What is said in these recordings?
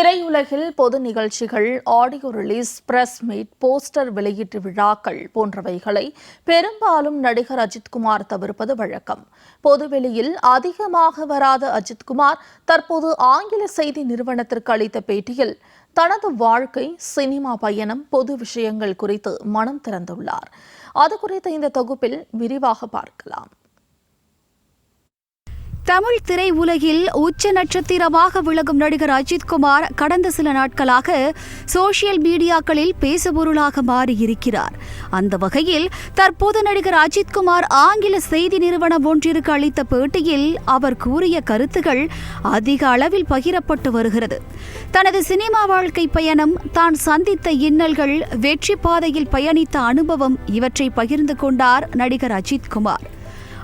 திரையுலகில் பொது நிகழ்ச்சிகள் audio release press meet poster வெளியீட்டு விழாக்கள் போன்றவைகளை பெரும்பாலும் நடிகர் அஜித்குமார் தவிர்ப்பது வழக்கம். பொதுவெளியில் அதிகமாக வராத அஜித்குமார் தற்போது ஆங்கில செய்தி நிறுவனத்திற்கு அளித்த பேட்டியில் தனது வாழ்க்கை சினிமா பயணம் பொது விஷயங்கள் குறித்து மனம் திறந்துள்ளார். அது குறித்த இந்த தொகுப்பில் விரிவாக பார்க்கலாம். தமிழ் திரையுலகில் உச்ச நட்சத்திரமாக விளங்கும் நடிகர் அஜித்குமார் கடந்த சில நாட்களாக சோசியல் மீடியாக்களில் பேசுபொருளாக மாறியிருக்கிறார். அந்த வகையில் தற்போது நடிகர் அஜித்குமார் ஆங்கில செய்தி நிறுவனம் ஒன்றிற்கு அளித்த பேட்டியில் அவர் கூறிய கருத்துகள் அதிக அளவில் பகிரப்பட்டு வருகிறது. தனது சினிமா வாழ்க்கை பயணம் தான் சந்தித்த இன்னல்கள் வெற்றி பாதையில் பயணித்த அனுபவம் இவற்றை பகிர்ந்து கொண்டார் நடிகர் அஜித்குமார்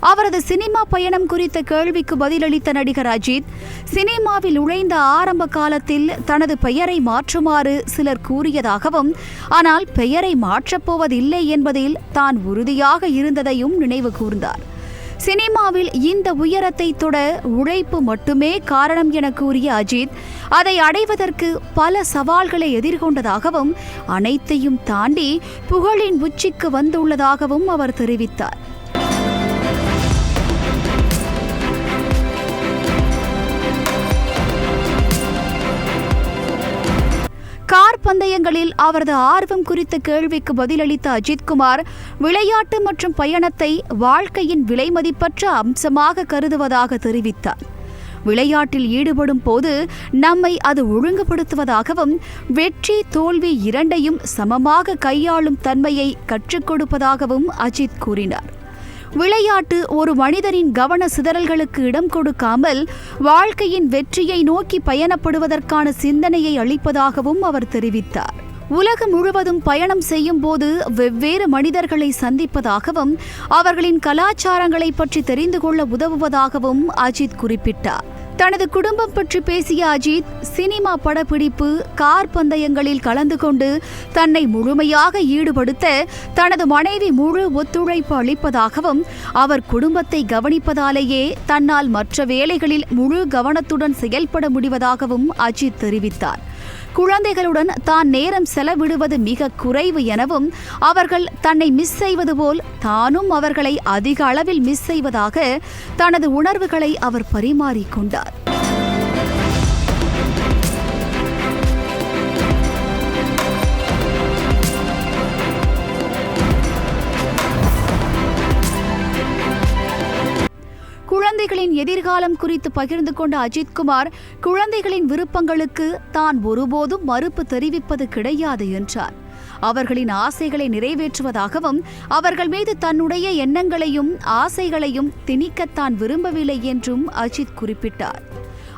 அவரது சினிமா பயணம் குறித்த கேள்விக்கு பதிலளித்த நடிகர் அஜித் சினிமாவில் நுழைந்த ஆரம்ப காலத்தில் தனது பெயரை மாற்றுமாறு சிலர் கூறியதாகவும் ஆனால் பெயரை மாற்றப்போவதில்லை என்பதில் தான் உறுதியாக இருந்ததையும் நினைவு கூர்ந்தார். சினிமாவில் இந்த உயரத்தை தொட உழைப்பு மட்டுமே காரணம் என கூறிய அஜித் அதை அடைவதற்கு பல சவால்களை எதிர்கொண்டதாகவும் அனைத்தையும் தாண்டி புகழின் உச்சிக்கு வந்துள்ளதாகவும் அவர் தெரிவித்தார். பந்தயங்களில் அவரது ஆர்வம் குறித்த கேள்விக்கு பதிலளித்த அஜித்குமார் விளையாட்டு மற்றும் பயணத்தை வாழ்க்கையின் விலைமதிப்பற்ற அம்சமாக கருதுவதாக தெரிவித்தார். விளையாட்டில் ஈடுபடும் போது நம்மை அது ஒழுங்குபடுத்துவதாகவும் வெற்றி தோல்வி இரண்டையும் சமமாக கையாளும் தன்மையை கற்றுக் கொடுப்பதாகவும் அஜித் கூறினார். விளையாட்டு ஒரு மனிதரின் கவன சிதறல்களுக்கு இடம் கொடுக்காமல் வாழ்க்கையின் வெற்றியை நோக்கி பயணப்படுவதற்கான சிந்தனையை அளிப்பதாகவும் அவர் தெரிவித்தார். உலகம் முழுவதும் பயணம் செய்யும் போது வெவ்வேறு மனிதர்களை சந்திப்பதாகவும் அவர்களின் கலாச்சாரங்களை பற்றி தெரிந்து கொள்ள உதவுவதாகவும் அஜித் குறிப்பிட்டார். தனது குடும்பம் பற்றி பேசிய அஜித் சினிமா படப்பிடிப்பு கார் பந்தயங்களில் கலந்து கொண்டு தன்னை முழுமையாக ஈடுபடுத்த தனது மனைவி முழு ஒத்துழைப்பு அளிப்பதாகவும் அவர் குடும்பத்தை கவனிப்பதாலேயே தன்னால் மற்ற வேலைகளில் முழு கவனத்துடன் செயல்பட முடிவதாகவும் அஜித் தெரிவித்தார். குழந்தைகளுடன் தான் நேரம் செலவிடுவது மிக குறைவு எனவும் அவர்கள் தன்னை மிஸ் செய்வது போல் தானும் அவர்களை அதிக அளவில் மிஸ் செய்வதாக தனது உணர்வுகளை அவர் பரிமாறிக்கொண்டார். குழந்தைகளின் எதிர்காலம் குறித்து பகிர்ந்து கொண்ட அஜித்குமார் குழந்தைகளின் விருப்பங்களுக்கு தான் ஒருபோதும் மறுப்பு தெரிவிப்பது கிடையாது என்றார். அவர்களின் ஆசைகளை நிறைவேற்றுவதாகவும் அவர்கள் மீது தன்னுடைய எண்ணங்களையும் ஆசைகளையும் திணிக்கத்தான் விரும்பவில்லை என்றும் அஜித் குறிப்பிட்டார்.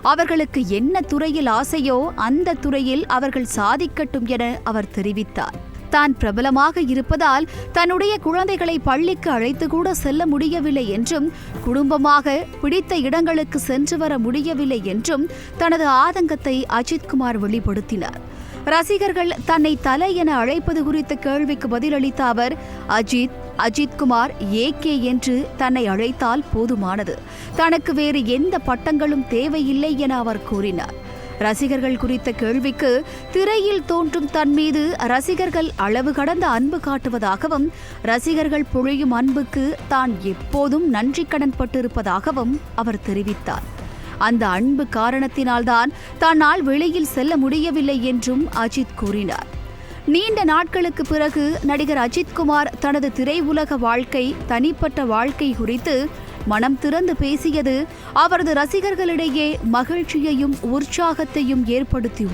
அவர்களுக்கு என்ன துறையில் ஆசையோ அந்த துறையில் அவர்கள் சாதிக்கட்டும் என அவர் தெரிவித்தார். தான் பிரபலமாக இருப்பதால் தன்னுடைய குழந்தைகளை பள்ளிக்கு அழைத்து கூட செல்ல முடியவில்லை என்றும் குடும்பமாக பிடித்த இடங்களுக்கு சென்று வர முடியவில்லை என்றும் தனது ஆதங்கத்தை அஜித்குமார் வெளிப்படுத்தினார். ரசிகர்கள் தன்னை தலை என அழைப்பது குறித்த கேள்விக்கு பதிலளித்த அவர் அஜித் அஜித்குமார் ஏகே என்று தன்னை அழைத்தால் போதுமானது. தனக்கு வேறு எந்த பட்டங்களும் தேவையில்லை என அவர் கூறினார். ரசிகர்கள் குறித்த கேள்விக்கு திரையில் தோன்றும் தன் மீது ரசிகர்கள் அளவு கடந்த அன்பு காட்டுவதாகவும் ரசிகர்கள் பொழியும் அன்புக்கு தான் எப்போதும் நன்றி கடன் பட்டிருப்பதாகவும் அவர் தெரிவித்தார். அந்த அன்பு காரணத்தினால்தான் தன்னால் வெளியில் செல்ல முடியவில்லை என்றும் அஜித் கூறினார். நீண்ட நாட்களுக்கு பிறகு நடிகர் அஜித்குமார் தனது திரையுலக வாழ்க்கை தனிப்பட்ட வாழ்க்கை குறித்து மனம் திறந்து பேசியது அவரது ரசிகர்களிடையே மகிழ்ச்சியையும் உற்சாகத்தையும் ஏற்படுத்தி